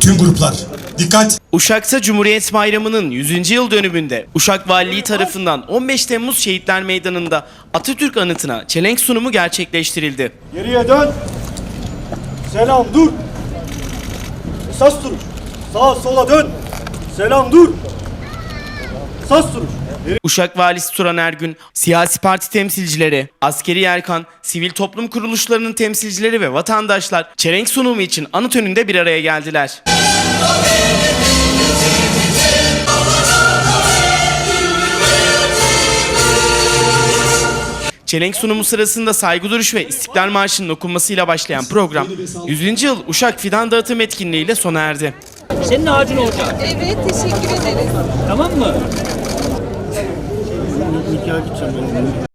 Tüm gruplar dikkat. Uşak'ta Cumhuriyet Bayramı'nın 100. yıl dönümünde Uşak Valiliği tarafından 15 Temmuz Şehitler Meydanı'nda Atatürk anıtına çelenk sunumu gerçekleştirildi. Geriye dön. Selam dur. Esas duruş. Sağa sola dön. Selam dur. Esas duruş. Uşak Valisi Turan Ergün, siyasi parti temsilcileri, askeri erkan, sivil toplum kuruluşlarının temsilcileri ve vatandaşlar çelenk sunumu için anıt önünde bir araya geldiler. Çelenk sunumu sırasında saygı duruşu ve İstiklal Marşı'nın okunmasıyla başlayan program 100. yıl Uşak Fidan Dağıtım etkinliğiyle sona erdi. Senin ağacın olacak. Evet, teşekkür ederiz. Tamam mı? nikah gideceğim ben.